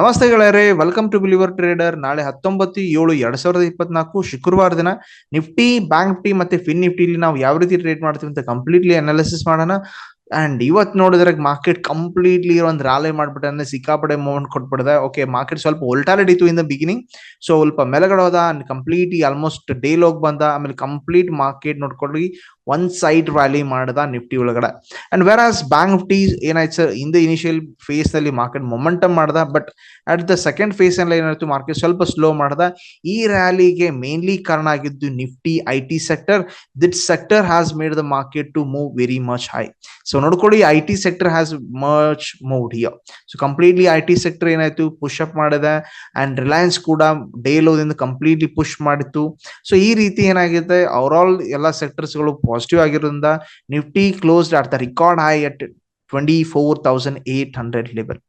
ನಮಸ್ತೆ ಗೆಳೆಯರೇ welcome to believer trader ನಾಳೆ ಹತ್ತೊಂಬತ್ತು, ಏಳು, ಎರಡ್ ಸಾವಿರದ ಇಪ್ಪತ್ನಾಲ್ಕು ಶುಕ್ರವಾರ ದಿನ ನಿಫ್ಟಿ ಬ್ಯಾಂಕ್ ನಿಫ್ಟಿ ಮತ್ತೆ ಫಿನ್ ನಿಫ್ಟಿಲಿ ನಾವು ಯಾವ ರೀತಿ ಟ್ರೇಡ್ ಮಾಡ್ತೀವಿ ಅಂತ ಕಂಪ್ಲೀಟ್ಲಿ ಅನಾಲಿಸಿಸ್ ಮಾಡೋಣ. ಅಂಡ್ ಇವತ್ ನೋಡಿದ್ರೆ ಮಾರ್ಕೆಟ್ ಕಂಪ್ಲೀಟ್ಲಿ ಒಂದು ರಾಲೆ ಮಾಡ್ಬಿಟ್ಟೆ ಅಂದ್ರೆ ಸಿಕ್ಕಾಪಡೆ ಮೂವ್ಮೆಂಟ್ ಕೊಟ್ಬಿಡ್ದೆ. ಓಕೆ ಮಾರ್ಕೆಟ್ ಸ್ವಲ್ಪ ಒಲ್ಟಾಲಿಟಿ ಇತ್ತು ಇನ್ ದ ಬಿಗಿನಿಂಗ್ ಸೊ ಸ್ವಲ್ಪ ಮೆಲಗಡೆ ಹೋದ and completely almost day low ಬಂದ. ಆಮೇಲೆ ಕಂಪ್ಲೀಟ್ ಮಾರ್ಕೆಟ್ ನೋಡ್ಕೊಂಡು ಒನ್ ಸೈಡ್ ರ್ಯಾಲಿ ಮಾಡದ ನಿಫ್ಟಿ ಒಳಗಡೆ. And whereas bank Nifty ಏನಾಯ್ತು ಸರ್ ಇನ್ ದ ಇನಿಷಿಯಲ್ ಫೇಸ್ನಲ್ಲಿ ಮಾರ್ಕೆಟ್ ಮೊಮೆಂಟಮ್ ಮಾಡ್ದ. But at the second phase ಅಲ್ಲಿ ಏನಾಯ್ತು ಮಾರ್ಕೆಟ್ ಸ್ವಲ್ಪ ಸ್ಲೋ ಮಾಡ್ದ. ಈ ರ್ಯಾಲಿಗೆ ಮೇನ್ಲಿ ಕಾರಣ ಆಗಿದ್ದು Nifty I T sector that sector has made the market to move very much high so ನೋಡ್ಕೊಳ್ಳಿ I T sector has much moved here so completely I T sector ಏನಾಯ್ತು? Push up ಮಾಡಿದೆ and Reliance ಕೂಡ day ಲೋದಿಂದ completely push ಮಾಡಿತ್ತು. So ಈ ರೀತಿ ಏನಾಗಿದೆ? Over all ಎಲ್ಲ ಸೆಕ್ಟರ್ಸ್ಗಳು ಪಾಸಿಟಿವ್ ಆಗಿರೋದ್ರಿಂದ Nifty closed at the record high at twenty four thousand eight hundred level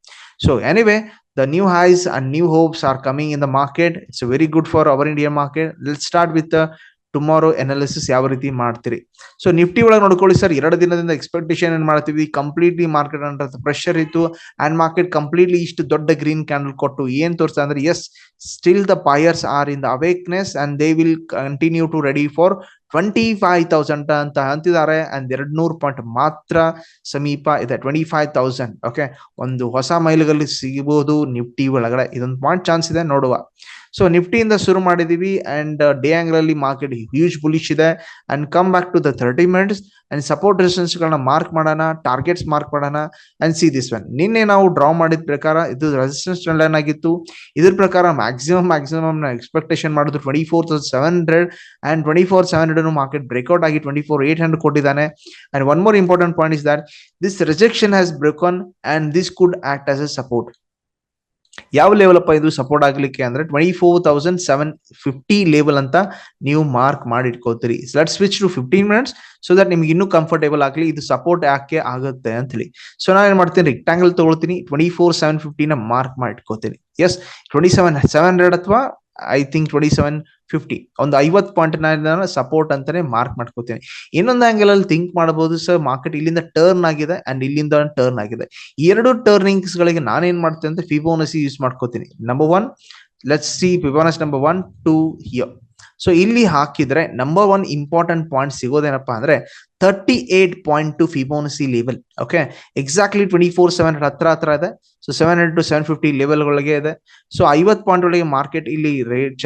so anyway new highs and new hopes are coming in the market. It's very good for our indian market. Let's start with the tomorrow analysis ಯಾವ ರೀತಿ ಮಾಡ್ತೀರಿ? So Nifty ಒಳಗೆ ನೋಡ್ಕೊಳ್ಳಿ sir ಎರಡು ದಿನದಿಂದ expectation ಏನ್ ಮಾಡ್ತೀವಿ? Completely market under pressure ಇತ್ತು. ಅಂಡ್ ಮಾರ್ಕೆಟ್ ಕಂಪ್ಲೀಟ್ಲಿ ಇಷ್ಟು ದೊಡ್ಡ ಗ್ರೀನ್ ಕ್ಯಾಂಡಲ್ ಕೊಟ್ಟು ಏನ್ ತೋರಿಸ್ತಾ ಅಂದ್ರೆ as still the buyers are in the awakeness and they will continue to ready for twenty five thousand ಅಂತ ಅಂತಿದ್ದಾರೆ. ಅಂಡ್ ಎರಡ್ ನೂರು ಪಾಯಿಂಟ್ ಮಾತ್ರ ಸಮೀಪ ಇದೆ. ಟ್ವೆಂಟಿ ಫೈವ್ ತೌಸಂಡ್ ಓಕೆ ಒಂದು ಹೊಸ ಮೈಲುಗಲ್ಲಿ ಸಿಗಬಹುದು ನಿಫ್ಟಿ ಒಳಗಡೆ. ಇದೊಂದು ಪಾಯಿಂಟ್ ಚಾನ್ಸ್ ಇದೆ ನೋಡುವ. ಸೊ ನಿಫ್ಟಿಯಿಂದ ಶುರು ಮಾಡಿದೀವಿ ಅಂಡ್ ಡೇ ಆಂಗಲ್ ಅಲ್ಲಿ ಮಾರ್ಕೆಟ್ ಹ್ಯೂಜ್ ಬುಲಿಶ್ ಇದೆ and come back to the thirty minutes and support resistance ಗಳನ್ನ ಮಾರ್ಕ್ ಮಾಡೋಣ ಟಾರ್ಗೆಟ್ಸ್ ಮಾರ್ಕ್ ಮಾಡೋಣ ಅಂಡ್ ಸಿ ದಿಸ್ ಒನ್ ನಿನ್ನೆ ನಾವು ಡ್ರಾ ಮಾಡಿದ ಪ್ರಕಾರ ಇದು ರೆಸಿಸ್ಟೆನ್ಸ್ ಲೈನ್ ಆಗಿತ್ತು. ಇದ್ರ ಪ್ರಕಾರ ಮ್ಯಾಕ್ಸಿಮಮ್ ಮ್ಯಾಕ್ಸಿಮಮ್ ಎಕ್ಸ್ಪೆಕ್ಟೇಷನ್ ಮಾಡಿದ್ರು twenty four thousand seven hundred and twenty four seven hundred market breakout ಆಗಿ ಟ್ವೆಂಟಿ ಫೋರ್ ಏಟ್ ಹಂಡ್ರೆಡ್ ಕೊಟ್ಟಿದ್ದಾನೆ. And one more important point is that this rejection has broken and this could act as a support ಯಾವ level ಅಪ್ಪ ಇದು support ಆಗ್ಲಿಕ್ಕೆ ಅಂದ್ರೆ twenty four thousand seven fifty level ಅಂತ ನೀವು mark ಮಾಡಿ ಇಟ್ಕೋತೀರಿ let switch to fifteen minutes so that ನಿಮ್ಗೆ ಇನ್ನೂ ಕಂಫರ್ಟೇಬಲ್ ಆಗಲಿ, ಇದು ಸಪೋರ್ಟ್ ಯಾಕೆ ಆಗುತ್ತೆ ಅಂತ ಹೇಳಿ ಸೊ ನಾನು ಏನ್ ಮಾಡ್ತೀನಿ ರೆಕ್ಟಾಂಗಲ್ ತಗೊಳ್ತೀನಿ ಟ್ವೆಂಟಿ ಫೋರ್ ಸೆವೆನ್ ಫಿಫ್ಟಿನ ಮಾರ್ಕ್ ಮಾಡಿ ಇಟ್ಕೋತೀನಿ as twenty seven seven hundred ಅಥವಾ I think twenty seven fifty ಒಂದು ಐವತ್ತು ಪಾಯಿಂಟ್ ನಾನು ಸಪೋರ್ಟ್ ಅಂತಾನೆ ಮಾರ್ಕ್ ಮಾಡ್ಕೋತೀನಿ ಇನ್ನೊಂದು ಆಂಗಲ್ ಅಲ್ಲಿ ಥಿಂಕ್ ಮಾಡಬಹುದು ಸರ್ ಮಾರ್ಕೆಟ್ ಇಲ್ಲಿಂದ ಟರ್ನ್ ಆಗಿದೆ ಅಂಡ್ ಇಲ್ಲಿಂದ ಟರ್ನ್ ಆಗಿದೆ. ಎರಡು ಟರ್ನಿಂಗ್ಸ್ ಗಳಿಗೆ ನಾನೇನ್ ಮಾಡ್ತೇನೆ ಅಂತ ಫಿಬೋನಸಿ ಯೂಸ್ ಮಾಡ್ಕೋತೀನಿ number one let's see Fibonacci number one two here so ಇಲ್ಲಿ ಹಾಕಿದ್ರೆ ನಂಬರ್ ಒನ್ ಇಂಪಾರ್ಟೆಂಟ್ ಪಾಯಿಂಟ್ ಸಿಗೋದೇನಪ್ಪ ಅಂದ್ರೆ thirty eight point two Fibonacci level okay exactly twenty four seven ಹತ್ರ ಹತ್ರ ಇದೆ. So seven hundred to seven fifty level ಒಳಗೆ ಇದೆ. So ಐವತ್ತು ಪಾಯಿಂಟ್ ಒಳಗೆ ಮಾರ್ಕೆಟ್ ಇಲ್ಲಿ ರೇಟ್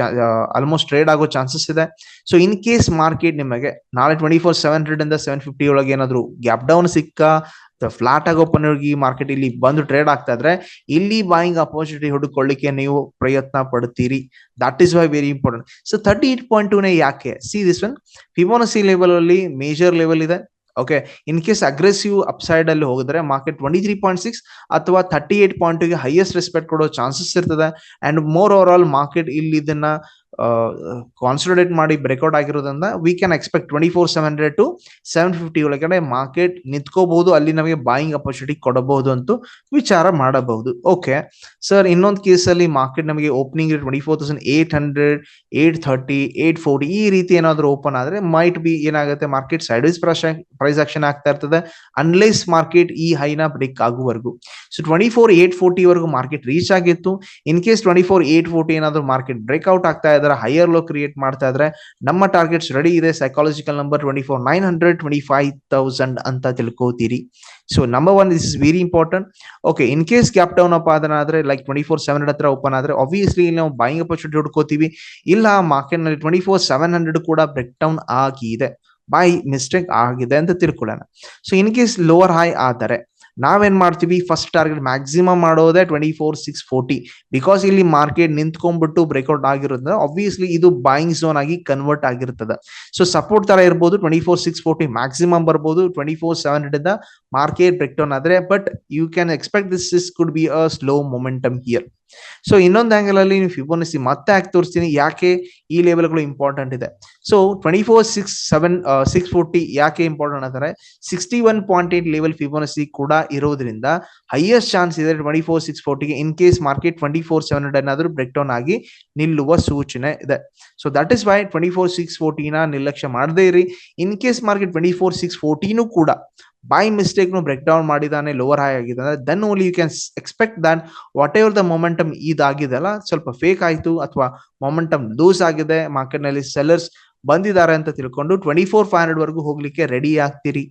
ಆಲ್ಮೋಸ್ಟ್ ಟ್ರೇಡ್ ಆಗೋ ಚಾನ್ಸಸ್ ಇದೆ. ಸೊ ಇನ್ ಕೇಸ್ ಮಾರ್ಕೆಟ್ ನಿಮಗೆ ನಾಳೆ ಟ್ವೆಂಟಿ ಫೋರ್ ಸೆವೆನ್ ಹಂಡ್ರೆಡ್ ಇಂದ ಸೆವೆನ್ ಫಿಫ್ಟಿ ಒಳಗೆ ಏನಾದ್ರು ಗ್ಯಾಪ್ ಡೌನ್ ಸಿಕ್ಕ? ಫ್ಲಾಟ್ ಆಗಿ ಓಪನ್ ಆಗಿ ಮಾರ್ಕೆಟ್ ಇಲ್ಲಿ ಬಂದು ಟ್ರೇಡ್ ಆಗ್ತಾ ಇದ್ರೆ, ಇಲ್ಲಿ ಬಾಯಿಂಗ್ ಅಪರ್ಚುನಿಟಿ ಹುಡುಕೊಳ್ಳಿಕ್ಕೆ ನೀವು ಪ್ರಯತ್ನ ಪಡ್ತೀರಿ. That is why very important so thirty eight point two ನೇ ಯಾಕೆ? See this one Fibonacci level ಅಲ್ಲಿ ಮೇಜರ್ ಲೆವೆಲ್ ಇದೆ. Okay in case aggressive upside ಅಲ್ಲಿ ಹೋಗಿದ್ರೆ market twenty three point six ಅಥವಾ thirty eight point highest respect ಕೊಡೋ chances ಇರ್ತದೆ. And moreover all market ಇಲ್ಲಿ ಇದನ್ನ ಕಾನ್ಸಲ್ಟೇಟ್ ಮಾಡಿ ಬ್ರೇಕ್ಔಟ್ ಆಗಿರೋದ್ರಿಂದ we can expect twenty four seven hundred to seven fifty ಒಳಗಡೆ ಮಾರ್ಕೆಟ್ ನಿಂತ್ಕೋಬಹುದು. ಅಲ್ಲಿ ನಮಗೆ ಬಾಯಿಂಗ್ ಅಪರ್ಚುನಿಟಿ ಕೊಡಬಹುದು ಅಂತ ವಿಚಾರ ಮಾಡಬಹುದು. ಓಕೆ ಸರ್ ಇನ್ನೊಂದು ಕೇಸಲ್ಲಿ ಮಾರ್ಕೆಟ್ ನಮಗೆ opening twenty four thousand eight hundred eight thirty eight forty ಈ ರೀತಿ ಏನಾದರೂ ಓಪನ್ ಆದರೆ ಮೈಟ್ ಬಿ ಏನಾಗುತ್ತೆ? Market side wise price action ಆಗ್ತಾ ಇರ್ತದೆ. ಅನ್ಲೆಸ್ ಮಾರ್ಕೆಟ್ ಈ ಹೈನ ಬ್ರೇಕ್ ಆಗುವವರೆಗೂ. So twenty four eight forty ವರೆಗೂ ಮಾರ್ಕೆಟ್ ರೀಚ್ ಆಗಿತ್ತು. In case twenty four eight forty ಏನಾದರೂ ಮಾರ್ಕೆಟ್ ಬ್ರೇಕ್ಔಟ್ ಆಗ್ತಾ ಇದಾರೆ ಹೈಯರ್ ಲೋ ಕ್ರಿಯೇಟ್ ಮಾಡ್ತಾ ಇದ್ರೆ ನಮ್ಮ ಟಾರ್ಗೆಟ್ಸ್ ರೆಡಿ ಇದೆ psychological number twenty four nine hundred twenty five thousand ಅಂತ ತಿಳ್ಕೋತೀರಿ. So number one this is very important okay in case gap down up ಆದ್ರೆ like twenty four seven ಹತ್ರ open ಆದ್ರೆ obviously ನಾವು buying opportunity ಹುಡ್ಕೋತೀವಿ. ಇಲ್ಲ ಮಾರ್ಕೆಟ್ನಲ್ಲಿ twenty four seven hundred ಕೂಡ break down ಆಗಿದೆ. ಬೈ ಮಿಸ್ಟೇಕ್ ಆಗಿದೆ ಅಂತ ತಿಳ್ಕೊಳ್ಳೋಣ. So in case lower high ಆದರೆ ನಾವೇನ್ ಮಾಡ್ತೀವಿ? ಫಸ್ಟ್ ಟಾರ್ಗೆಟ್ ಮ್ಯಾಕ್ಸಿಮಮ್ ಮಾಡೋದೇ twenty four six forty because ಇಲ್ಲಿ ಮಾರ್ಕೆಟ್ ನಿಂತ್ಕೊಂಡ್ಬಿಟ್ಟು ಬ್ರೇಕ್ಔಟ್ ಆಗಿರೋದ್ರಿಂದ ಆಬ್ವಿಯಸ್ಲಿ ಇದು ಬಾಯಿಂಗ್ ಝೋನ್ ಆಗಿ ಕನ್ವರ್ಟ್ ಆಗಿರ್ತದೆ. ಸೊ ಸಪೋರ್ಟ್ ತರ ಇರ್ಬೋದು twenty four six forty maximum ಬರ್ಬೋದು. Twenty four seven hundred market break down ಆದ್ರೆ but you can expect this is could be a slow momentum here so ಇನ್ನೊಂದು angle ಅಲ್ಲಿ ನೀವು Fibonacci ಮತ್ತೆ ಹಾಕಿ ತೋರಿಸ್ತೀನಿ ಯಾಕೆ ಈ ಲೆವೆಲ್ಗಳು ಇಂಪಾರ್ಟೆಂಟ್ ಇದೆ so twenty four six seven six forty ಯಾಕೆ ಇಂಪಾರ್ಟೆಂಟ್ ಅಂತಾರೆ sixty one point eight level Fibonacci ಕೂಡ ಇರೋದ್ರಿಂದ ಹೈಯೆಸ್ಟ್ ಚಾನ್ಸ್ ಇದೆ twenty four six ಫೋರ್ಟಿಗೆ in case market twenty four seven hundred ಏನಾದರೂ ಬ್ರೇಕ್ ಡೌನ್ ಆಗಿ ನಿಲ್ಲುವ ಸೂಚನೆ ಇದೆ so that is why twenty four six ಫೋರ್ಟಿನ ನಿರ್ಲಕ್ಷ್ಯ ಮಾಡದೇ ಇರಿ in case market twenty four six ಫೋರ್ಟಿನೂ ಕೂಡ ಬೈ ಮಿಸ್ಟೇಕ್ ಬ್ರೇಕ್ ಡೌನ್ ಮಾಡಿದಾನೆ ಲೋವರ್ ಹೈ ಆಗಿದೆ ಅಂದ್ರೆ then only you can expect that whatever the momentum ಇದಾಗಿದೆ ಅಲ್ಲ, ಸ್ವಲ್ಪ ಫೇಕ್ ಆಯ್ತು ಅಥವಾ ಮೊಮೆಂಟಮ್ ಲೂಸ್ ಆಗಿದೆ ಮಾರ್ಕೆಟ್ನಲ್ಲಿ ಸೆಲ್ಲರ್ಸ್ ಬಂದಿದ್ದಾರೆ ಅಂತ ತಿಳ್ಕೊಂಡು ಟ್ವೆಂಟಿ ಫೋರ್ ಫೈವ್ ಹಂಡ್ರೆಡ್ ವರೆಗೂ ಹೋಗ್ಲಿಕ್ಕೆ ರೆಡಿ ಆಗ್ತೀರಿ.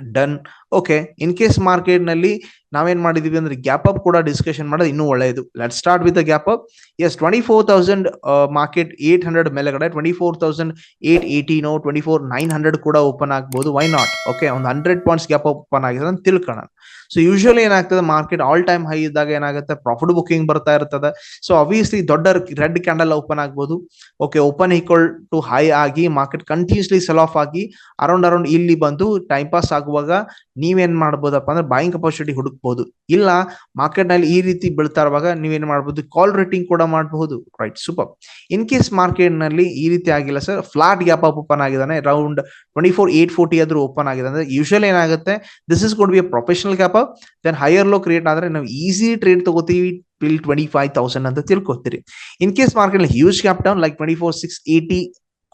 ಡನ್ ಓಕೆ ಇನ್ ಕೇಸ್ ಮಾರ್ಕೆಟ್ನಲ್ಲಿ ನಾವೇನ್ ಮಾಡಿದೀವಿ ಅಂದ್ರೆ ಗ್ಯಾಪ್ ಅಪ್ ಕೂಡ ಡಿಸ್ಕಷನ್ ಮಾಡೋದು ಇನ್ನೂ ಒಳ್ಳೆಯದು. Let start with gap up yes twenty four thousand market eight hundred ಮೇಲೆಗಡೆ ಟ್ವೆಂಟಿ ಫೋರ್ ತೌಸಂಡ್ ಏಟ್ ಏಯ್ಟೀನೋ ಟ್ವೆಂಟಿ ಫೋರ್ ನೈನ್ ಹಂಡ್ರೆಡ್ ಕೂಡ ಓಪನ್ ಆಗ್ಬೋದು. ವೈ ನಾಟ್ ಓಕೆ ಒಂದು ಹಂಡ್ರೆಡ್ ಪಾಯಿಂಟ್ಸ್ ಗ್ಯಾಪ್ ಓಪನ್ ಆಗಿದೆ ಅಂತ ತಿಳ್ಕೊಳ್ಳೋಣ. ಸೊ ಯೂಶಲಿ ಏನಾಗ್ತದೆ ಮಾರ್ಕೆಟ್ ಆಲ್ ಟೈಮ್ ಹೈ ಇದ್ದಾಗ ಏನಾಗುತ್ತೆ ಪ್ರಾಫಿಟ್ ಬುಕಿಂಗ್ ಬರ್ತಾ ಇರ್ತದೆ. ಸೊ ಅಬ್ವಿಯಸ್ಲಿ ದೊಡ್ಡ ರೆಡ್ ಕ್ಯಾಂಡಲ್ ಓಪನ್ ಆಗ್ಬೋದು. Okay open equal to high ಆಗಿ ಮಾರ್ಕೆಟ್ ಕಂಟಿನ್ಯೂಸ್ಲಿ ಸೆಲ್ ಆಫ್ ಆಗಿ ಅರೌಂಡ್ ಅರೌಂಡ್ ಇಲ್ಲಿ ಬಂದು ಟೈಮ್ ಪಾಸ್ ಆಗುವಾಗ ನೀವೇನ್ ಮಾಡ್ಬೋದಪ್ಪ ಅಂದ್ರೆ ಬಾಯಿಂಗ್ ಅಪಾರ್ಚುನಿಟಿ ಹುಡುಕ್ಬೋದು ಇಲ್ಲ ಮಾರ್ಕೆಟ್ನಲ್ಲಿ ಈ ರೀತಿ ಬೀಳ್ತಾ ಇರುವಾಗ ನೀವೇನ್ ಮಾಡಬಹುದು ಕಾಲ್ ರೇಟಿಂಗ್ ಕೂಡ ಮಾಡಬಹುದು. ರೈಟ್ ಸೂಪರ್ ಇನ್ ಕೇಸ್ ಮಾರ್ಕೆಟ್ನಲ್ಲಿ ಈ ರೀತಿ ಆಗಿಲ್ಲ sir flat gap up open ಆಗಿದಾನೆ round twenty four eight forty ಆದ್ರೂ ಓಪನ್ ಆಗಿದೆ ಅಂದ್ರೆ ಯೂಶಲ್ ಏನಾಗುತ್ತೆ this is good be professional gap up then higher low create ಆದ್ರೆ ನಾವು ಈಸಿ ಟ್ರೇಡ್ ತಗೋತೀವಿ ಟಿಲ್ ಟ್ವೆಂಟಿ ಫೈವ್ ತೌಸಂಡ್ ಅಂತ ತಿಳ್ಕೊತೀರಿ. In case market huge gap down like twenty four six eighty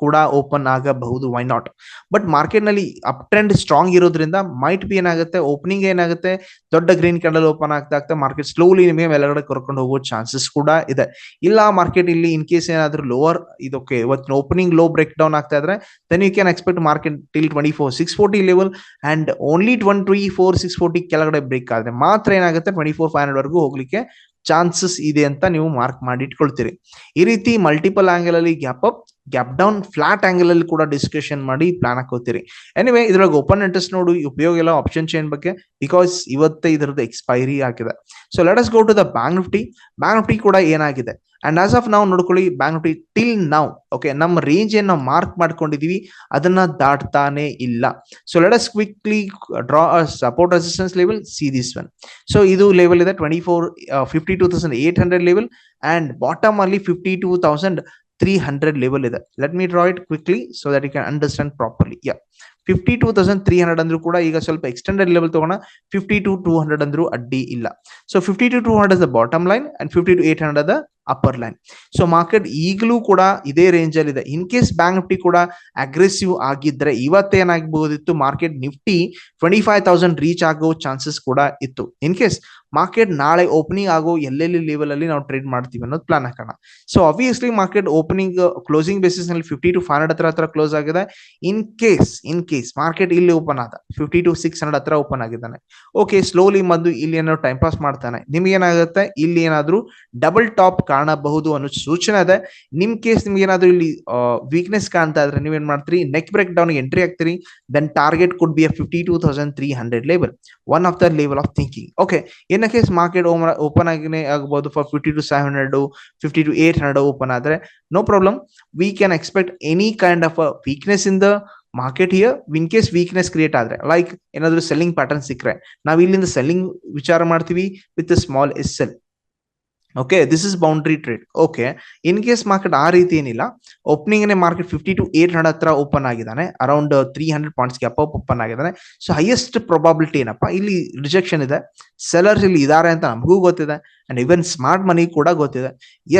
ಕೂಡ open ಆಗಬಹುದು why not but ಮಾರ್ಕೆಟ್ನಲ್ಲಿ up trend strong ಇರೋದ್ರಿಂದ might be ಏನಾಗುತ್ತೆ opening ಏನಾಗುತ್ತೆ, ದೊಡ್ಡ ಗ್ರೀನ್ ಕ್ಯಾಂಡಲ್ ಓಪನ್ ಆಗ್ತಾ ಆಗ್ತಾ ಮಾರ್ಕೆಟ್ ಸ್ಲೋಲಿ ನಿಮಗೆ ಮೇಲ್ಗಡೆ ಕರ್ಕೊಂಡು ಹೋಗೋ ಚಾನ್ಸಸ್ ಕೂಡ ಇದೆ. ಇಲ್ಲ ಮಾರ್ಕೆಟ್ ಇಲ್ಲಿ ಇನ್ ಕೇಸ್ ಏನಾದ್ರೂ ಲೋವರ್ ಇದಕ್ಕೆ ಇವತ್ತಿನ ಓಪನಿಂಗ್ ಲೋ ಬ್ರೇಕ್ ಡೌನ್ ಆಗ್ತಾ ಇದ್ರೆ then you can expect market till twenty four six forty level and only twenty four six forty ಕೆಳಗಡೆ ಬ್ರೇಕ್ ಆದ್ರೆ ಮಾತ್ರ ಏನಾಗುತ್ತೆ ಟ್ವೆಂಟಿ ಫೋರ್ ಫೈವ್ ಹಂಡ್ರೆಡ್ ವರೆಗೂ ಹೋಗ್ಲಿಕ್ಕೆ ಚಾನ್ಸಸ್ ಇದೆ ಅಂತ ನೀವು ಮಾರ್ಕ್ ಮಾಡಿ ಇಟ್ಕೊಳ್ತೀರಿ ಈ ರೀತಿ ಮಲ್ಟಿಪಲ್ ಆಂಗಲ್ ಅಲ್ಲಿ gap up gap down flat angle ಅಲ್ಲಿ ಕೂಡ ಡಿಸ್ಕಷನ್ ಮಾಡಿ ಪ್ಲಾನ್ ಹಾಕೋತೀರಿ. ಎನಿವೆ ಇದ್ರೊಳಗೆ ಓಪನ್ ಇಂಟ್ರೆಸ್ಟ್ ನೋಡು ಉಪಯೋಗ ಎಲ್ಲ ಆಪ್ಷನ್ ಚೇನ್ ಬಗ್ಗೆ ಬಿಕಾಸ್ ಇವತ್ತೇ ಇದರದ್ದು ಎಕ್ಸ್ಪೈರಿ ಆಗಿದೆ. So let us go to the bank Nifty bank Nifty ಕೂಡ ಏನಾಗಿದೆ? ಅಂಡ್ ಆಸ್ ಆಫ್ ನಾವು ನೋಡ್ಕೊಳ್ಳಿ ಬ್ಯಾಂಕ್ ನಿಫ್ಟಿ ಟಿಲ್ ನಾವು ಓಕೆ ನಮ್ಮ ರೇಂಜ್ ಏನ್ ನಾವು ಮಾರ್ಕ್ ಮಾಡ್ಕೊಂಡಿದೀವಿ, ಅದನ್ನ ದಾಟ್ತಾನೆ ಇಲ್ಲ. So let us quickly draw support resistance level see this one so ಇದು ಲೆವೆಲ್ ಇದೆ twenty four fifty two thousand eight hundred level and bottom ಅಲ್ಲಿ fifty two thousand three hundred level ಇದೆ. Let me draw it quickly so that you can understand properly yeah fifty two thousand three hundred ಅಂದ್ರೂ ಕೂಡ ಈಗ ಸ್ವಲ್ಪ extended level ತಗೋಣ. Fifty two two hundred ಅಂದ್ರೂ ಅಡ್ಡಿ ಇಲ್ಲ. So fifty two two hundred the bottom line and fifty two eight hundred the upper line so market ಈಗಲೂ ಕೂಡ ಇದೇ ರೇಂಜ್ ಅಲ್ಲಿ ಇದೆ. ಇನ್ ಕೇಸ್ ಬ್ಯಾಂಕ್ ನಿಫ್ಟಿ ಕೂಡ ಅಗ್ರೆಸಿವ್ ಆಗಿದ್ರೆ ಇವತ್ತೇನಾಗಬಹುದಿತ್ತು market Nifty twenty five thousand reach ಆಗೋ ಚಾನ್ಸಸ್ ಕೂಡ ಇತ್ತು. ಇನ್ ಕೇಸ್ ಮಾರ್ಕೆಟ್ ನಾಳೆ ಓಪನಿಂಗ್ ಆಗೋ ಎಲ್ಲೆಲ್ಲಿ ಲೆವೆಲ್ ಅಲ್ಲಿ ನಾವು ಟ್ರೇಡ್ ಮಾಡ್ತೀವಿ ಅನ್ನೋದು ಪ್ಲಾನ್ ಹಾಕೋಣ. So obviously market opening closing ಬೇಸಿಸ್ನಲ್ಲಿ fifty two five hundred ಹತ್ರ ಹತ್ರ ಕ್ಲೋಸ್ ಆಗಿದೆ. In case in case market ಇಲ್ಲಿ ಓಪನ್ ಆದ ಫಿಫ್ಟಿ ಟು ಸಿಕ್ಸ್ ಹಂಡ್ರೆಡ್ ಹತ್ರ ಓಪನ್ ಆಗಿದ್ದಾನೆ. ಓಕೆ ಸ್ಲೋಲಿ ಬಂದು ಇಲ್ಲಿ ಏನೋ ಟೈಮ್ ಪಾಸ್ ಮಾಡ್ತಾನೆ. ನಿಮ್ಗೆ ಏನಾಗುತ್ತೆ ಇಲ್ಲಿ ಏನಾದ್ರೂ ಡಬಲ್ ಟಾಪ್ ಕಾಣಬಹುದು ಅನ್ನೋ ಸೂಚನೆ ಇದೆ. ನಿಮ್ ಕೇಸ್ ನಿಮ್ಗೆ ಏನಾದ್ರು ಇಲ್ಲಿ ವೀಕ್ನೆಸ್ ಕಾಣ್ತಾ ಇದ್ರೆ ನೀವೇನ್ ಮಾಡ್ತೀರಿ? Neck break down entry ಆಗ್ತೀರಿ then target could be fifty two thousand three hundred level one of the level of thinking okay in case market open ಆಗಿನೇ ಆಗಬಹುದು for fifty two seven hundred fifty two eight hundred open ಆದ್ರೆ no problem we can expect any kind of weakness in the market here in case weakness create ಆದ್ರೆ like ಏನಾದ್ರು selling pattern ಸಿಕ್ಕರೆ, ನಾವು ಇಲ್ಲಿಂದ selling ವಿಚಾರ ಮಾಡ್ತೀವಿ with small S L okay this is boundary trade okay in case market ಆ ರೀತಿ ಏನಿಲ್ಲ opening market fifty two eight hundred ಹತ್ರ ಓಪನ್ ಆಗಿದ್ದಾನೆ around three hundred points up open ಆಗಿದ್ದಾನೆ. ಸೊ ಹೈಯೆಸ್ಟ್ ಪ್ರೊಬಾಬಿಲಿಟಿ ಏನಪ್ಪ, ಇಲ್ಲಿ ರಿಜೆಕ್ಷನ್ ಇದೆ. ಸೆಲರ್ಸ್ ಇಲ್ಲಿ ಇದಾರೆ ಅಂತ ನಮಗೂ ಗೊತ್ತಿದೆ. ಅಂಡ್ ಇವನ್ ಸ್ಮಾರ್ಟ್ ಮನಿ ಕೂಡ ಗೊತ್ತಿದೆ.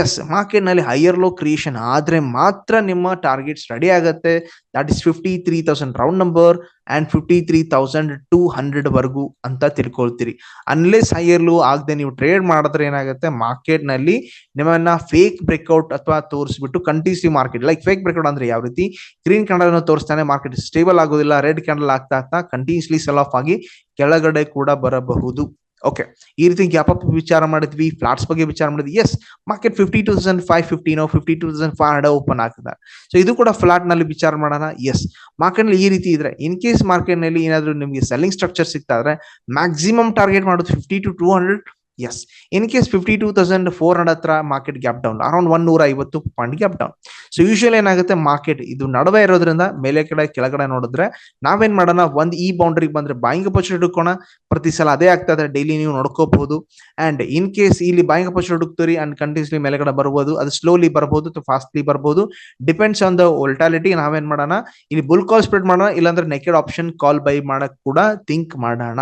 ಎಸ್ ಮಾರ್ಕೆಟ್ನಲ್ಲಿ ಹೈಯರ್ ಲೋ ಕ್ರಿಯೇಷನ್ ಆದ್ರೆ ಮಾತ್ರ ನಿಮ್ಮ ಟಾರ್ಗೆಟ್ಸ್ ರೆಡಿ ಆಗುತ್ತೆ. That is fifty three thousand round number and fifty three thousand two hundred ವರೆಗೂ ಅಂತ ತಿಳ್ಕೊಳ್ತೀರಿ. ಅನ್ಲೆಸ್ ಹೈಯರ್ ಲೋ ಆಗದೆ ನೀವು ಟ್ರೇಡ್ ಮಾಡಿದ್ರೆ ಏನಾಗುತ್ತೆ? ಮಾರ್ಕೆಟ್ನಲ್ಲಿ ನಿಮ್ಮನ್ನ ಫೇಕ್ ಬ್ರೇಕ್ಔಟ್ ಅಥವಾ ತೋರಿಸ್ಬಿಟ್ಟು continuously market like fake breakout ಅಂದ್ರೆ ಯಾವ ರೀತಿ? ಗ್ರೀನ್ ಕ್ಯಾಂಡಲ್ ಅನ್ನು ತೋರಿಸ್ತಾನೆ ಮಾರ್ಕೆಟ್ ಸ್ಟೇಬಲ್ ಆಗೋದಿಲ್ಲ ರೆಡ್ ಕ್ಯಾಂಡಲ್ ಆಗ್ತಾ ಆಗ್ತಾ ಕಂಟಿನ್ಯೂಸ್ಲಿ ಸೆಲ್ ಆಫ್ ಆಗಿ ಕೆಳಗಡೆ ಕೂಡ ಬರಬಹುದು. ಓಕೆ ಈ ರೀತಿ ಗ್ಯಾಪ್ ಅಪ್ ವಿಚಾರ ಮಾಡಿದ್ವಿ, ಫ್ಲಾಟ್ಸ್ ಬಗ್ಗೆ ವಿಚಾರ ಮಾಡಿದ್ವಿ. Yes market fifty two thousand five ಫಿಫ್ಟೀನೋ fifty two thousand five hundred open ಆಗ್ತದೆ. ಸೊ ಇದು ಕೂಡ ಫ್ಲಾಟ್ನಲ್ಲಿ ವಿಚಾರ ಮಾಡೋಣ. ಎಸ್ ಮಾರ್ಕೆಟ್ನಲ್ಲಿ ಈ ರೀತಿ ಇದ್ರೆ ಇನ್ ಕೇಸ್ ಮಾರ್ಕೆಟ್ನಲ್ಲಿ ಏನಾದ್ರು ನಿಮಗೆ ಸೆಲ್ಲಿಂಗ್ ಸ್ಟ್ರಕ್ಚರ್ ಸಿಗ್ತಾ ಇದ್ರೆ ಮ್ಯಾಕ್ಸಿಮಮ್ ಟಾರ್ಗೆಟ್ ಮಾಡೋದು fifty two two hundred yes in case fifty two thousand four hundred ಹತ್ರ market gap down around one ನೂರ ಐವತ್ತು point gap down so usual ಏನಾಗುತ್ತೆ? ಮಾರ್ಕೆಟ್ ಇದು ನಡುವೆ ಇರೋದ್ರಿಂದ ಮೇಲೆ ಕಡೆ, ಕೆಳಗಡೆ ನೋಡಿದ್ರೆ ನಾವೇನ್ ಮಾಡೋಣ? ಒಂದ್ ಈ ಬೌಂಡ್ರಿಗೆ ಬಂದ್ರೆ ಬಾಯಿಂಗ್ ಅಪರ್ಚುನಿಟಿ ಹುಡ್ಕೋಣ. ಪ್ರತಿ ಸಲ ಅದೇ ಆಗ್ತಾ ಇದೆ. ಡೈಲಿ ನೀವು ನೋಡ್ಕೋಬಹುದು. ಅಂಡ್ ಇನ್ ಕೇಸ್ ಇಲ್ಲಿ ಬಾಯಿಂಗ್ ಅಪರ್ಚುನಿಟಿ ಹುಡುಕ್ತೀರಿ ಅಂಡ್ ಕಂಟಿನ್ಯೂಸ್ಲಿ ಮೇಲೆಗಡೆ ಬರ್ಬೋದು, ಅದು ಸ್ಲೋಲಿ ಬರ್ಬೋದು, ಅಥವಾ ಫಾಸ್ಟ್ಲಿ ಬರ್ಬೋದು ಡಿಪೆಂಡ್ಸ್ ಆನ್ ದ ವೋಲ್ಟಾಲಿಟಿ ನಾವೇನ್ ಮಾಡೋಣ? ಇಲ್ಲಿ ಬುಲ್ ಕಾಲ್ ಸ್ಪ್ರೆಡ್ ಮಾಡೋಣ, ಇಲ್ಲಾಂದ್ರೆ ನೆಕೆಡ್ ಆಪ್ಷನ್ ಕಾಲ್ ಬೈ ಮಾಡಕ್ ಕೂಡ ಥಿಂಕ್ ಮಾಡೋಣ.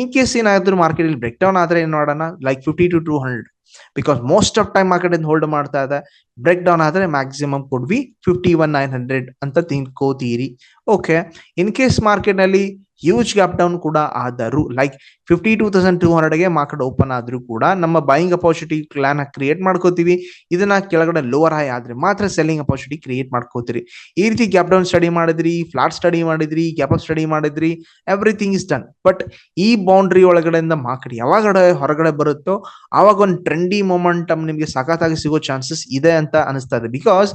ಇನ್ ಕೇಸ್ ಏನಾದ್ರೂ ಮಾರ್ಕೆಟ್ ಇಲ್ಲಿ ಬ್ರೇಕ್ ಡೌನ್ ಆದ್ರೆ ಏನ್ ಮಾಡೋಣ? Like fifty two two hundred because most of time market ಇಂದ ಹೋಲ್ಡ್ ಮಾಡ್ತಾ ಇದೆ. ಬ್ರೇಕ್ ಡೌನ್ ಆದ್ರೆ ಮ್ಯಾಕ್ಸಿಮಮ್ ಕೊಡ್ವಿ ಫಿಫ್ಟಿ ಒನ್ ನೈನ್ ಹಂಡ್ರೆಡ್ ಅಂತ ತಿನ್ಕೋತೀರಿ. ಓಕೆ ಇನ್ ಕೇಸ್ ಮಾರ್ಕೆಟ್ನಲ್ಲಿ ಹ್ಯೂಜ್ ಗ್ಯಾಪ್ ಡೌನ್ ಕೂಡ ಆದರೂ like fifty two thousand two ಹಂಡ್ರೆಡ್ಗೆ market open ಆದರೂ ಕೂಡ ನಮ್ಮ ಬೈಯಿಂಗ್ ಅಪಾರ್ಚುನಿಟಿ ಪ್ಲಾನ್ ಕ್ರಿಯೇಟ್ ಮಾಡ್ಕೋತೀವಿ. ಇದನ್ನ ಕೆಳಗಡೆ ಲೋವರ್ ಹೈ ಆದ್ರೆ ಮಾತ್ರ ಸೆಲ್ಲಿಂಗ್ ಅಪಾರ್ಚುನಿಟಿ ಕ್ರಿಯೇಟ್ ಮಾಡ್ಕೋತೀರಿ. ಈ ರೀತಿ ಗ್ಯಾಪ್ ಡೌನ್ ಸ್ಟಡಿ ಮಾಡಿದ್ರಿ ಫ್ಲಾಟ್ ಸ್ಟಡಿ ಮಾಡಿದ್ರಿ ಗ್ಯಾಪ್ ಅಪ್ ಸ್ಟಡಿ ಮಾಡಿದ್ರಿ ಎವ್ರಿಥಿಂಗ್ ಇಸ್ ಡನ್ ಬಟ್ ಈ ಬೌಂಡ್ರಿ ಒಳಗಡೆಯಿಂದ ಮಾರ್ಕೆಟ್ ಯಾವಾಗ ಹೊರಗಡೆ ಬರುತ್ತೋ, ಆವಾಗ ಒಂದು ಟ್ರೆಂಡಿ ಮೊಮೆಂಟಮ್ ನಿಮಗೆ ಸಖತ್ತಾಗಿ ಸಿಗೋ ಚಾನ್ಸಸ್ ಇದೆ ಅಂತ ಅನಿಸ್ತಾ ಇದೆ. Because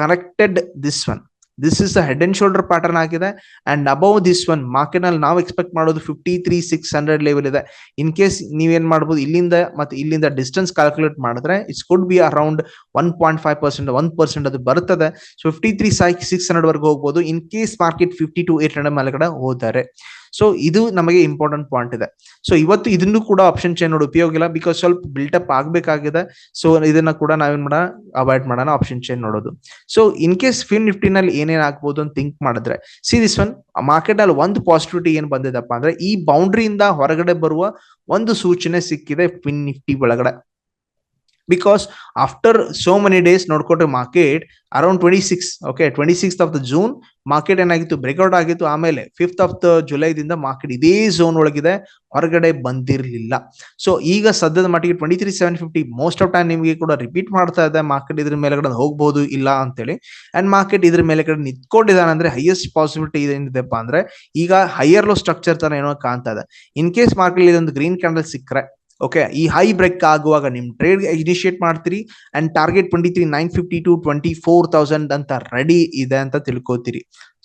connected this one this is the head and shoulder pattern ಆಗಿದೆ. ಅಂಡ್ ಅಬೌವ್ ದಿಸ್ ಒನ್ ಮಾರ್ಕೆಟ್ನಲ್ಲಿ ನಾವು ಎಕ್ಸ್ಪೆಕ್ಟ್ ಮಾಡೋದು fifty three six hundred level ಇದೆ. ಇನ್ ಕೇಸ್ ನೀವೇನ್ ಮಾಡಬಹುದು ಇಲ್ಲಿಂದ ಮತ್ತೆ ಇಲ್ಲಿಂದ ಡಿಸ್ಟೆನ್ಸ್ ಕ್ಯಾಲ್ಕುಲೇಟ್ ಮಾಡಿದ್ರೆ it's could be around one point five percent one percent ಅದು ಬರ್ತದೆ ಫಿಫ್ಟಿ ತ್ರೀ ಸಿಕ್ಸ್ ಹಂಡ್ರೆಡ್ ವರೆಗೂ ಹೋಗ್ಬೋದು. In case market fifty two eight hundred ಮೇಲೆ ಕಡೆ ಹೋದರೆ. ಸೊ ಇದು ನಮಗೆ ಇಂಪಾರ್ಟೆಂಟ್ ಪಾಯಿಂಟ್ ಇದೆ. ಸೊ ಇವತ್ತು ಇದನ್ನು ಕೂಡ ಆಪ್ಷನ್ ಚೇನ್ ನೋಡಿ ಉಪಯೋಗ ಇಲ್ಲ ಬಿಕಾಸ್ ಸ್ವಲ್ಪ ಅಪ್ ಆಗ್ಬೇಕಾಗಿದೆ. ಸೊ ಇದನ್ನ ಕೂಡ ನಾವೇನ್ ಮಾಡೋಣ? ಅವಾಯ್ಡ್ ಮಾಡೋಣ ಆಪ್ಷನ್ ಚೇನ್ ನೋಡೋದು. ಸೊ ಇನ್ ಕೇಸ್ ಫಿನ್ ನಿಫ್ಟಿನಲ್ಲಿ ಏನೇನ್ ಆಗ್ಬೋದು ಅಂತ ಥಿಂಕ್ ಮಾಡಿದ್ರೆ ಸಿ ದಿಸ್ ಒನ್ ಮಾರ್ಕೆಟ್ ಅಲ್ಲಿ ಒಂದು ಪಾಸಿಟಿವಿಟಿ ಏನ್ ಬಂದಿದೆಪ್ಪ ಅಂದ್ರೆ ಈ ಬೌಂಡ್ರಿಯಿಂದ ಹೊರಗಡೆ ಬರುವ ಒಂದು ಸೂಚನೆ ಸಿಕ್ಕಿದೆ ಫಿನ್ ನಿಫ್ಟಿ ಒಳಗಡೆ. Because after so many days ನೋಡ್ಕೊಟ್ರೆ market around twenty six okay twenty six of the June market ಏನಾಗಿತ್ತು? ಬ್ರೇಕ್ಔಟ್ ಆಗಿತ್ತು. ಆಮೇಲೆ ಫಿಫ್ತ್ ಆಫ್ ದ ಜುಲೈದಿಂದ ಮಾರ್ಕೆಟ್ ಇದೇ ಝೋನ್ ಒಳಗಿದೆ. ಹೊರಗಡೆ ಬಂದಿರಲಿಲ್ಲ. ಸೊ ಈಗ ಸದ್ಯದ ಮಟ್ಟಿಗೆ twenty three seven fifty most of time ನಿಮಗೆ ಕೂಡ ರಿಪೀಟ್ ಮಾಡ್ತಾ ಇದೆ. ಮಾರ್ಕೆಟ್ ಇದ್ರ ಮೇಲೆಗಡೆ ಹೋಗ್ಬೋದು ಇಲ್ಲ ಅಂತೇಳಿ. ಅಂಡ್ ಮಾರ್ಕೆಟ್ ಇದ್ರ ಮೇಲೆ ಕಡೆ ನಿಂತ್ಕೊಂಡಿದ್ದಾನೆ ಅಂದ್ರೆ ಹೈಯೆಸ್ಟ್ ಪಾಸಿಬಿಲಿಟಿ ಏನಿದೆಪ್ಪ ಅಂದ್ರೆ ಈಗ ಹೈಯರ್ ಲೋ ಸ್ಟ್ರಕ್ಚರ್ ತರ ಏನೋ ಕಾಣ್ತಾ ಇದೆ. ಇನ್ ಕೇಸ್ ಮಾರ್ಕೆಟ್ ಇದೊಂದು ಗ್ರೀನ್ ಕ್ಯಾಂಡಲ್ ಸಿಕ್ಕರೆ ಓಕೆ ಈ ಹೈ ಬ್ರೇಕ್ ಆಗುವಾಗ ನಿಮ್ ಟ್ರೇಡ್ ಇನಿಶಿಯೇಟ್ ಮಾಡ್ತೀರಿ and target twenty three nine fifty to twenty four thousand ಅಂತ ರೆಡಿ ಇದೆ ಅಂತ ತಿಳ್ಕೊತೀರಿ.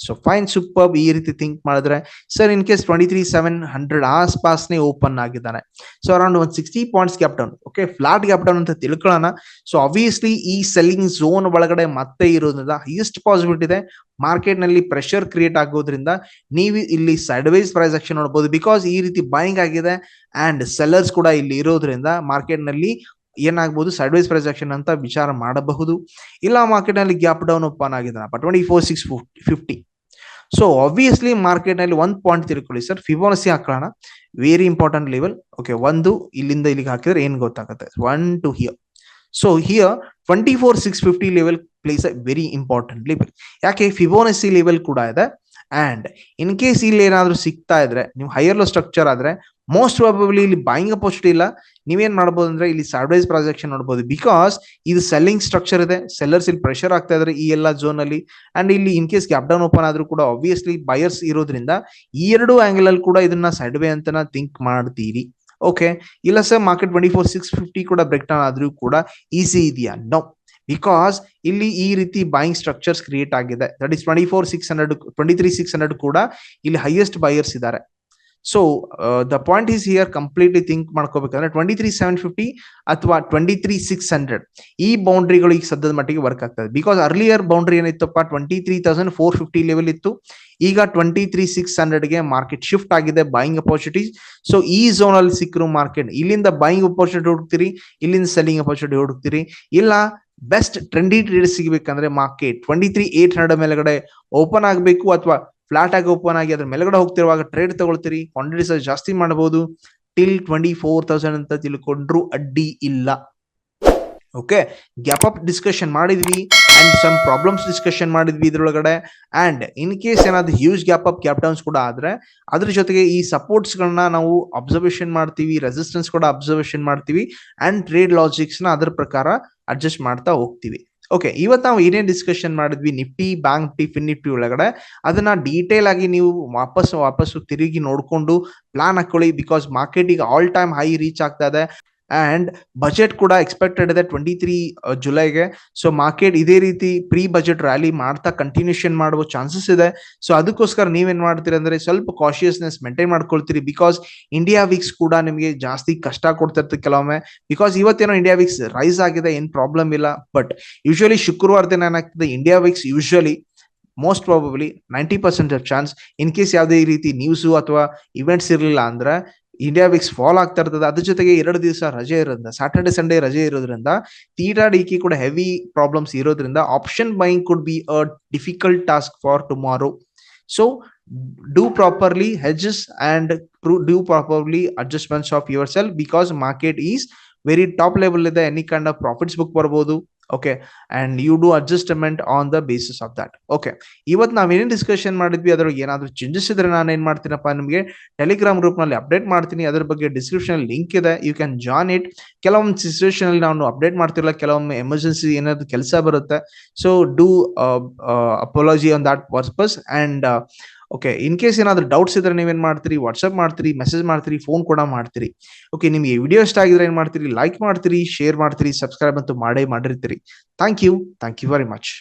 ಸೊ ಫೈನ್ ಸೂಪರ್ ಈ ರೀತಿ ಥಿಂಕ್ ಮಾಡಿದ್ರೆ. Sir in case twenty three seven hundred ಆಸ್ಪಾಸ್ನೇ open ಆಗಿದ್ದಾನೆ. ಸೊ ಅರೌಂಡ್ ಒಂದು sixty points gap down okay flat gap down ಅಂತ ತಿಳ್ಕೊಳ್ಳೋಣ. ಸೊ ಅಬ್ವಿಯಸ್ಲಿ ಈ ಸೆಲ್ಲಿಂಗ್ ಝೋನ್ ಒಳಗಡೆ ಮತ್ತೆ ಇರೋದ್ರಿಂದ ಹೈಯೆಸ್ಟ್ ಪಾಸಿಬಿಲಿಟಿ ಇದೆ. ಮಾರ್ಕೆಟ್ನಲ್ಲಿ ಪ್ರೆಷರ್ ಕ್ರಿಯೇಟ್ ಆಗೋದ್ರಿಂದ ನೀವು ಇಲ್ಲಿ ಸೈಡ್ ವೈಸ್ ಪ್ರೈಸ್ ಆಕ್ಷನ್ ನೋಡಬಹುದು ಬಿಕಾಸ್ ಈ ರೀತಿ ಬೈಯಿಂಗ್ ಆಗಿದೆ ಅಂಡ್ ಸೆಲ್ಲರ್ಸ್ ಕೂಡ ಇಲ್ಲಿ ಇರೋದ್ರಿಂದ ಮಾರ್ಕೆಟ್ನಲ್ಲಿ ಏನಾಗಬಹುದು ಸೈಡ್ ವೈಸ್ ಪ್ರೈಸ್ ಆಕ್ಷನ್ ಅಂತ ವಿಚಾರ ಮಾಡಬಹುದು. ಇಲ್ಲ ಮಾರ್ಕೆಟ್ನಲ್ಲಿ ಗ್ಯಾಪ್ ಡೌನ್ ಓಪನ್ ಆಗಿದೆ twenty four six fifty so obviously ಮಾರ್ಕೆಟ್ನಲ್ಲಿ ಒಂದ್ ಪಾಯಿಂಟ್ ತಿಳ್ಕೊಳ್ಳಿ ಸರ್ ಫಿಬೋನಸಿ ಹಾಕೋಣ. ವೆರಿ ಇಂಪಾರ್ಟೆಂಟ್ ಲೆವೆಲ್ ಓಕೆ ಒಂದು ಇಲ್ಲಿಂದ ಇಲ್ಲಿಗೆ ಹಾಕಿದ್ರೆ ಏನ್ ಗೊತ್ತಾಗುತ್ತೆ? One two here so here twenty four six fifty level place a very important level ಯಾಕೆ? ಫಿಬೋನಸಿ ಲೆವೆಲ್ ಕೂಡ ಇದೆ. ಅಂಡ್ ಇನ್ ಕೇಸ್ ಇಲ್ಲಿ ಏನಾದರೂ ಸಿಗ್ತಾ ಇದ್ರೆ, ನೀವು ಹೈಯರ್ ಲೋ ಸ್ಟ್ರಕ್ಚರ್ ಆದ್ರೆ ಮೋಸ್ಟ್ ಪ್ರಾಬಬ್ಲಿ ಇಲ್ಲಿ ಬಾಯಿಂಗ್ ಅಪೋಸಿಟಿ ಇಲ್ಲ. ನೀವೇನ್ ಮಾಡಬಹುದು ಅಂದ್ರೆ ಇಲ್ಲಿ ಸರ್ವೈಸ್ ಪ್ರಾಜೆಕ್ಷನ್ ನೋಡಬಹುದು ಬಿಕಾಸ್ ಇದು ಸೆಲ್ಲಿಂಗ್ ಸ್ಟ್ರಕ್ಚರ್ ಇದೆ. ಸೆಲ್ಲರ್ಸ್ ಇಲ್ಲಿ ಪ್ರೆಷರ್ ಆಗ್ತಾ ಇದಾರೆ ಈ ಎಲ್ಲ ಝೋನ್ ಅಲ್ಲಿ. ಅಂಡ್ ಇಲ್ಲಿ in case gap down open ಆದ್ರೂ ಕೂಡ ಆಬ್ವಿಯಸ್ಲಿ ಬಯರ್ಸ್ ಇರೋದ್ರಿಂದ ಈ ಎರಡು ಆಂಗಲ್ ಅಲ್ಲಿ ಕೂಡ ಇದನ್ನ ಸೈಡ್ ವೇ ಅಂತ ಥಿಂಕ್ ಮಾಡ್ತೀರಿ. ಓಕೆ ಇಲ್ಲ sir market twenty four six fifty ಕೂಡ ಬ್ರೇಕ್ ಡೌನ್ ಆದ್ರೂ ಕೂಡ ಈಸಿ ಇದೆಯಾ? ನೋ ಬಿಕಾಸ್ ಇಲ್ಲಿ ಈ ರೀತಿ ಬೈಯಿಂಗ್ ಸ್ಟ್ರಕ್ಚರ್ಸ್ ಕ್ರಿಯೇಟ್ ಆಗಿದೆ. That is twenty four six hundred twenty three six hundred ಕೂಡ ಇಲ್ಲಿ ಹೈಯೆಸ್ಟ್ ಬೈಯರ್ಸ್ ಇದ್ದಾರೆ. So the point is here completely think ಮಾಡ್ಕೋಬೇಕಂದ್ರೆ twenty three seven fifty ಅಥವಾ ಟ್ವೆಂಟಿ ತ್ರೀ ಸಿಕ್ಸ್ ಹಂಡ್ರೆಡ್ ಈ ಬೌಂಡ್ರಿಗಳು ಈಗ ಸದ್ಯದ ಮಟ್ಟಿಗೆ ವರ್ಕ್ ಆಗ್ತದೆ. Because earlier boundary ಏನಿತ್ತಪ್ಪ? Twenty three thousand four fifty level ಇತ್ತು. ಈಗ ಟ್ವೆಂಟಿ ತ್ರೀ ಸಿಕ್ಸ್ ಹಂಡ್ರೆಡ್ಗೆ ಮಾರ್ಕೆಟ್ ಶಿಫ್ಟ್ ಆಗಿದೆ ಬಾಯಿಂಗ್ ಅಪರ್ಚುನಿಟೀಸ್ ಸೊ ಈ ಝೋನ್ ಅಲ್ಲಿ ಸಿಕ್ಕರು ಮಾರ್ಕೆಟ್ ಇಲ್ಲಿಂದ ಬಾಯಿಂಗ್ ಅಪರ್ಚುನಿಟಿ ಹುಡುಕ್ತಿರಿ, ಇಲ್ಲಿಂದ ಸೆಲ್ಲಿಂಗ್ ಅಪರ್ಚುನಿಟಿ ಹುಡುಕ್ತಿರಿ. ಇಲ್ಲ best trendy trade ಸಿಗಬೇಕಂದ್ರೆ market twenty three eight hundred ಮೇಲ್ಗಡೆ ಓಪನ್ ಆಗಬೇಕು ಅಥವಾ ಫ್ಲಾಟ್ ಆಗಿ ಓಪನ್ ಆಗಿ ಅದ್ರ ಮೇಲ್ಗಡೆ ಹೋಗ್ತಿರುವಾಗ ಟ್ರೇಡ್ ತಗೊಳ್ತೀರಿ. ಕ್ವಾಂಟಿಟೀಸ್ ಜಾಸ್ತಿ ಮಾಡಬಹುದು ಟಿಲ್ ಟ್ವೆಂಟಿ ಫೋರ್ ತೌಸಂಡ್ ಅಂತ ತಿಳ್ಕೊಂಡ್ರು ಅಡ್ಡಿ ಇಲ್ಲ. ಓಕೆ ಗ್ಯಾಪ್ ಅಪ್ ಡಿಸ್ಕಷನ್ ಮಾಡಿದ್ವಿ ಅಂಡ್ ಸಮ್ ಪ್ರಾಬ್ಲಮ್ಸ್ ಡಿಸ್ಕಷನ್ ಮಾಡಿದ್ವಿ ಇದ್ರೊಳಗಡೆ. ಅಂಡ್ ಇನ್ ಕೇಸ್ ಏನಾದ್ರು huge gap up gap downs ಕೂಡ ಆದ್ರೆ ಅದ್ರ ಜೊತೆಗೆ ಈ ಸಪೋರ್ಟ್ಸ್ ಗಳನ್ನ ನಾವು ಅಬ್ಸರ್ವೇಷನ್ ಮಾಡ್ತೀವಿ ರೆಸಿಸ್ಟೆನ್ಸ್ ಕೂಡ ಅಬ್ಸರ್ವೇಷನ್ ಮಾಡ್ತೀವಿ ಅಂಡ್ ಟ್ರೇಡ್ ಲಾಜಿಕ್ಸ್ನ ಅದ್ರ ಪ್ರಕಾರ ಅಡ್ಜಸ್ಟ್ ಮಾಡ್ತಾ ಹೋಗ್ತೀವಿ. ಓಕೆ ಇವತ್ತು ನಾವು ಏನೇ ಡಿಸ್ಕಷನ್ ಮಾಡಿದ್ವಿ, Nifty Bank Nifty Fin Nifty ಒಳಗಡೆ, ಅದನ್ನ ಡೀಟೇಲ್ ಆಗಿ ನೀವು ವಾಪಸ್ ವಾಪಸ್ಸು ತಿರುಗಿ ನೋಡ್ಕೊಂಡು ಪ್ಲಾನ್ ಹಾಕೊಳ್ಳಿ ಬಿಕಾಸ್ ಮಾರ್ಕೆಟ್ ಈಗ ಆಲ್ ಟೈಮ್ ಹೈ ರೀಚ್ ಆಗ್ತಾ ಇದೆ. ಅಂಡ್ ಬಜೆಟ್ ಕೂಡ ಎಕ್ಸ್ಪೆಕ್ಟೆಡ್ ಇದೆ ಟ್ವೆಂಟಿ ತ್ರೀ ಜುಲೈಗೆ ಸೊ ಮಾರ್ಕೆಟ್ ಇದೇ ರೀತಿ ಪ್ರೀ ಬಜೆಟ್ ರ್ಯಾಲಿ ಮಾಡ್ತಾ ಕಂಟಿನ್ಯೂಷನ್ ಮಾಡುವ ಚಾನ್ಸಸ್ ಇದೆ. ಸೊ ಅದಕ್ಕೋಸ್ಕರ ನೀವೇನ್ ಮಾಡ್ತೀರಿ ಅಂದ್ರೆ ಸ್ವಲ್ಪ ಕಾಶಿಯಸ್ನೆಸ್ ಮೇಂಟೈನ್ ಮಾಡ್ಕೊಳ್ತೀರಿ. ಬಿಕಾಸ್ ಇಂಡಿಯಾ ವೀಕ್ಸ್ ಕೂಡ ನಿಮಗೆ ಜಾಸ್ತಿ ಕಷ್ಟ ಕೊಡ್ತಿರ್ತೀವಿ ಕೆಲವೊಮ್ಮೆ. ಬಿಕಾಸ್ ಇವತ್ತೇನೋ ಇಂಡಿಯಾ ವೀಕ್ಸ್ ರೈಸ್ ಆಗಿದೆ, ಏನ್ ಪ್ರಾಬ್ಲಮ್ ಇಲ್ಲ. ಬಟ್ ಯೂಶಲಿ ಶುಕ್ರವಾರ ದಿನ ಏನಾಗ್ತದೆ India VIX usually most probably ninety percent chance in case ಯಾವುದೇ ರೀತಿ ನ್ಯೂಸು ಅಥವಾ ಇವೆಂಟ್ಸ್ ಇರಲಿಲ್ಲ ಅಂದ್ರೆ ಇಂಡಿಯಾ ವಿಕ್ಸ್ ಫಾಲ್ ಆಗ್ತಾ ಇರ್ತದೆ. ಅದ್ರ ಜೊತೆಗೆ ಎರಡು ದಿವಸ ರಜೆ ಇರೋದ್ರಿಂದ ಸ್ಯಾಟರ್ಡೆ ಸಂಡೇ ರಜೆ ಇರೋದ್ರಿಂದ ತೀರಾ ಡಿಕಿ ಕೂಡ ಹೆವಿ ಪ್ರಾಬ್ಲಮ್ಸ್ ಇರೋದ್ರಿಂದ option buying could be a difficult task for tomorrow so do properly hedges and do properly adjustments of your sell because market is very top level ಇದೆ any kind of profits book ಬರ್ಬೋದು. Okay and you do adjustment on the basis of that okay ಇವತ್ತು ನಾವೇನೇನು discussion ಮಾಡಿದ್ವಿ ಅದ್ರೊಳಗೆ ಏನಾದರೂ changes ಇದ್ರೆ ನಾನು ಏನು ಮಾಡ್ತೀನಪ್ಪ ನಿಮಗೆ? ಟೆಲಿಗ್ರಾಮ್ ಗ್ರೂಪ್ನಲ್ಲಿ ಅಪ್ಡೇಟ್ ಮಾಡ್ತೀನಿ, ಅದ್ರ ಬಗ್ಗೆ ಡಿಸ್ಕ್ರಿಪ್ಷನ್ ಲಿಂಕ್ ಇದೆ ಯು ಕ್ಯಾನ್ ಜಾಯ್ನ್ ಇಟ್ ಕೆಲವೊಂದು ಸಿಚುವೇಶನ್ ಅಲ್ಲಿ ನಾನು ಅಪ್ಡೇಟ್ ಮಾಡ್ತಿರಲ್ಲ, ಕೆಲವೊಮ್ಮೆ ಎಮರ್ಜೆನ್ಸಿ ಏನಾದರೂ ಕೆಲಸ ಬರುತ್ತೆ. So do apology on that purpose and okay in case ಏನಾದ್ರೂ ಡೌಟ್ಸ್ ಇದ್ರೆ ನೀವೇನ್ ಮಾಡ್ತೀರಿ? ವಾಟ್ಸ್ಆಪ್ ಮಾಡ್ತೀರಿ ಮೆಸೇಜ್ ಮಾಡ್ತೀರಿ ಫೋನ್ ಕೂಡ ಮಾಡ್ತೀರಿ. ಓಕೆ ನಿಮಗೆ ವಿಡಿಯೋ ಇಷ್ಟ ಆಗಿದ್ರೆ ಏನ್ ಮಾಡ್ತೀರಿ? ಲೈಕ್ ಮಾಡ್ತೀರಿ ಶೇರ್ ಮಾಡ್ತೀರಿ ಸಬ್ಸ್ಕ್ರೈಬ್ ಅಂತೂ ಮಾಡೇ ಮಾಡಿರ್ತೀರಿ. Thank you thank you very much